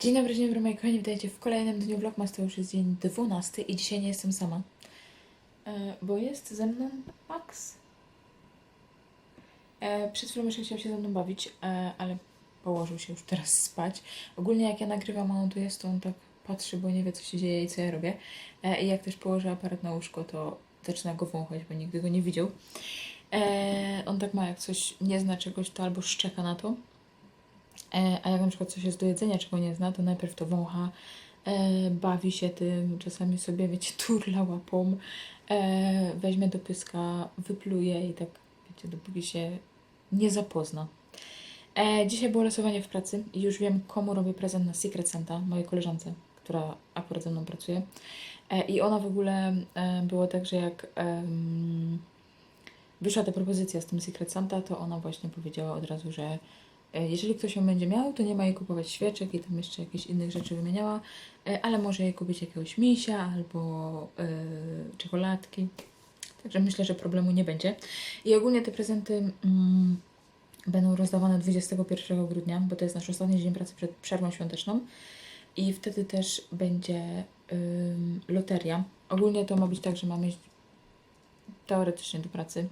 Dzień dobry, dzień dobry moi kochani, witajcie w kolejnym dniu Vlogmas, to już jest dzień 12 i dzisiaj nie jestem sama, e, bo jest ze mną Max. E, Przed chwilą jeszcze chciał się ze mną bawić, e, ale położył się już teraz spać. Ogólnie jak ja nagrywam, a on tu jest, to on tak patrzy, bo nie wie co się dzieje i co ja robię. I jak też położę aparat na łóżko, to zaczyna go wąchać, bo nigdy go nie widział. On tak ma, jak coś nie zna czegoś, to albo szczeka na to, A jak na przykład coś jest do jedzenia, czego nie zna, to najpierw to wącha, e, bawi się tym, czasami sobie, wiecie, turla łapą, e, weźmie do pyska, wypluje i tak, wiecie, dopóki się nie zapozna. E, dzisiaj było losowanie w pracy i już wiem, komu robię prezent na Secret Santa, mojej koleżance, która akurat ze mną pracuje. E, I ona w ogóle e, było tak, że jak wyszła ta propozycja z tym Secret Santa, to ona właśnie powiedziała od razu, że E, Jeżeli ktoś ją będzie miał, to nie ma jej kupować świeczek i tam jeszcze jakichś innych rzeczy wymieniała, e, ale może jej kupić jakiegoś misia albo e, czekoladki. Także myślę, że problemu nie będzie. I ogólnie te prezenty mm, będą rozdawane 21 grudnia, bo to jest nasz ostatni dzień pracy przed przerwą świąteczną. I wtedy też będzie ym, loteria. Ogólnie to ma być tak, że mamy teoretycznie do pracy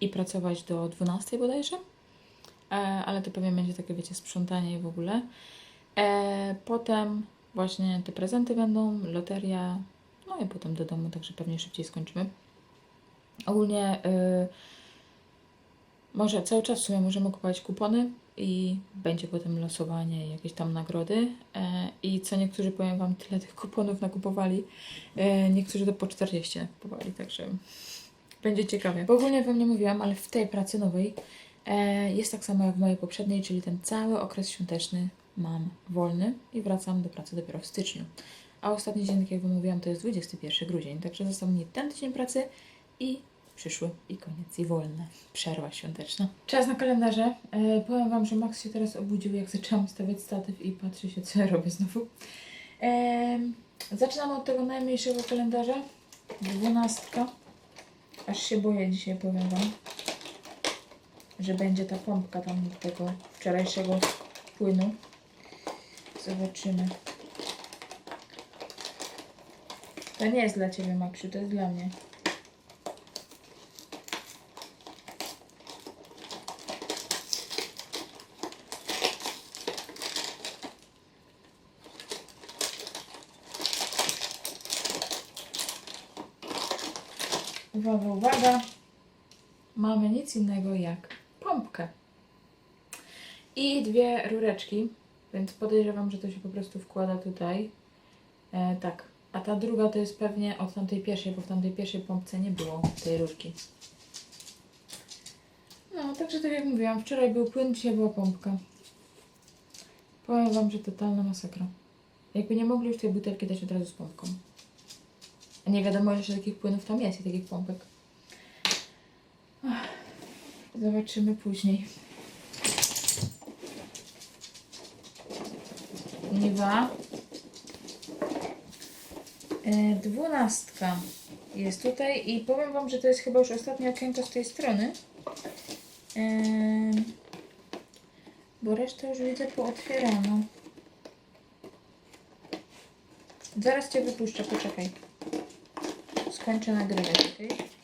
i pracować do 12 bodajże. E, ale to pewnie będzie takie, wiecie, sprzątanie i w ogóle. E, potem właśnie te prezenty będą, loteria, no i potem do domu, także pewnie szybciej skończymy. Ogólnie y, może cały czas w sumie możemy kupować kupony i będzie potem losowanie i jakieś tam nagrody. E, I co niektórzy, powiem Wam, tyle tych kuponów nakupowali. Niektórzy to po 40 nakupowali, także będzie ciekawie. Bo ogólnie Wam nie mówiłam, ale w tej pracy nowej Jest tak samo jak w mojej poprzedniej, czyli ten cały okres świąteczny mam wolny i wracam do pracy dopiero w styczniu. A ostatni dzień, tak jak Wam mówiłam, to jest 21 grudzień, także został mi ten tydzień pracy i przyszły i koniec, i wolne. Przerwa świąteczna. Czas na kalendarze. E, powiem Wam, że Max się teraz obudził, jak zaczęłam stawiać statyw i patrzy się, co ja robię znowu. E, zaczynam od tego najmniejszego kalendarza. Dwunastka. Aż się boję dzisiaj, powiem Wam że będzie ta pompka tam tego wczorajszego płynu. Zobaczymy. To nie jest dla Ciebie, Maksiu, to jest dla mnie. Uwaga, uwaga. Mamy nic innego jak pompkę. I dwie rureczki, więc podejrzewam, że to się po prostu wkłada tutaj. E, tak. A ta druga to jest pewnie od tamtej pierwszej, bo w tamtej pierwszej pompce nie było tej rurki. No, także tak jak mówiłam, wczoraj był płyn, dzisiaj była pompka. Powiem Wam, że totalna masakra. Jakby nie mogli już tej butelki dać od razu z pompką. A nie wiadomo, że takich płynów tam jest i takich pompek. Zobaczymy później. Niwa. E, Dwunastka jest tutaj i powiem Wam, że to jest chyba już ostatnie okienko z tej strony. E, Bo resztę już widzę pootwierano. Zaraz Cię wypuszczę, poczekaj. Skończę nagrywać, okej? O,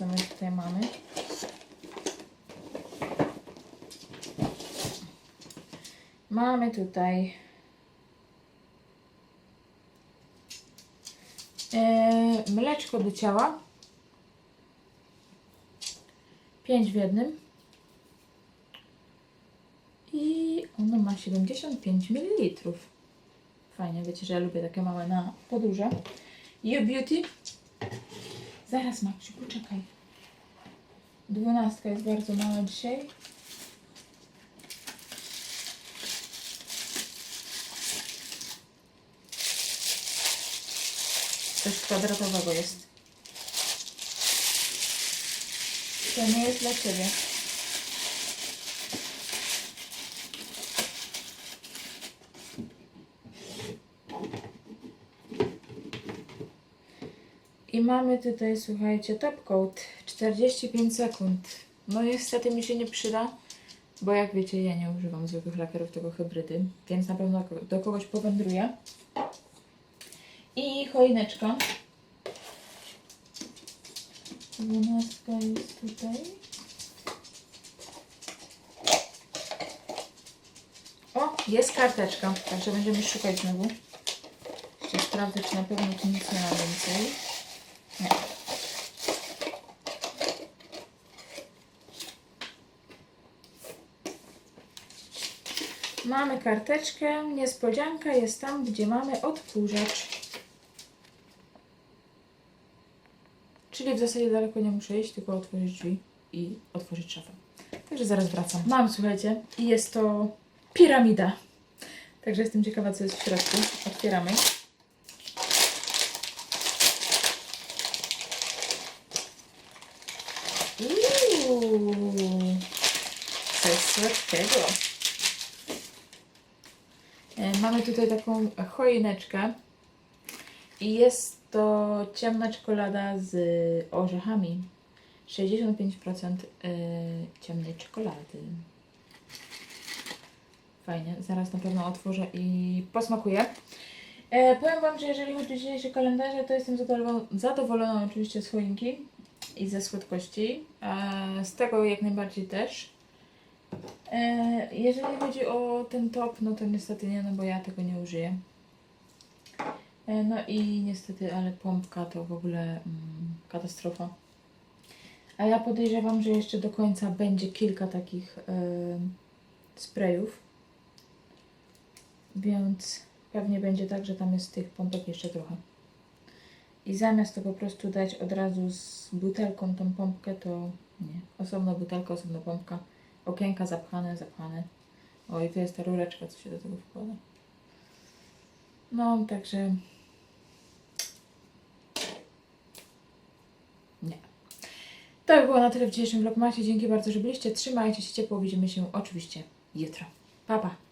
co my tutaj mamy? Mamy tutaj e, mleczko do ciała. 5 w jednym. I ono ma 75 ml. Fajnie, wiecie, że ja lubię takie małe na podróże. You Beauty Zaraz, Maksiu, poczekaj. Dwunastka jest bardzo mała dzisiaj. Coś kwadratowego jest. To nie jest dla Ciebie. I mamy tutaj, słuchajcie, top coat 45 sekund. No niestety mi się nie przyda, Bo jak wiecie, ja nie używam zwykłych lakierów, tego hybrydy, więc na pewno do kogoś powędruję. I choineczka. Dwunastka jest tutaj. O, jest karteczka, także będziemy szukać znowu. Sprawdzę, czy na pewno tu nic nie ma więcej. Nie. Mamy karteczkę. Niespodzianka jest tam, gdzie mamy odkurzacz. Czyli w zasadzie daleko nie muszę iść, tylko otworzyć drzwi i otworzyć szafę. Także zaraz wracam. Mam, słuchajcie, i jest to piramida. Także jestem ciekawa, co jest w środku. Otwieramy. Uuu, coś słodkiego. E, Mamy tutaj taką choineczkę i jest to ciemna czekolada z orzechami. 65% e, ciemnej czekolady. Fajnie, zaraz na pewno otworzę i posmakuję. E, powiem Wam, że jeżeli chodzi o dzisiejsze kalendarze, to jestem zadowolona, zadowolona oczywiście z choinki i ze słodkości. E, z tego jak najbardziej też. E, jeżeli chodzi o ten top, no to niestety nie, no bo ja tego nie użyję. E, no i niestety, ale pompka to w ogóle mm, katastrofa. A ja podejrzewam, że jeszcze do końca będzie kilka takich e, sprayów. Więc pewnie będzie tak, że tam jest tych pompek jeszcze trochę. I zamiast to po prostu dać od razu z butelką tą pompkę, to nie. Osobna butelka, osobna pompka. Okienka zapchane, zapchane. O, i to jest ta rureczka, co się do tego wkłada. No, także... Nie. To by było na tyle w dzisiejszym vlogmasie. Dzięki bardzo, że byliście. Trzymajcie się ciepło. Widzimy się oczywiście jutro. Pa, pa.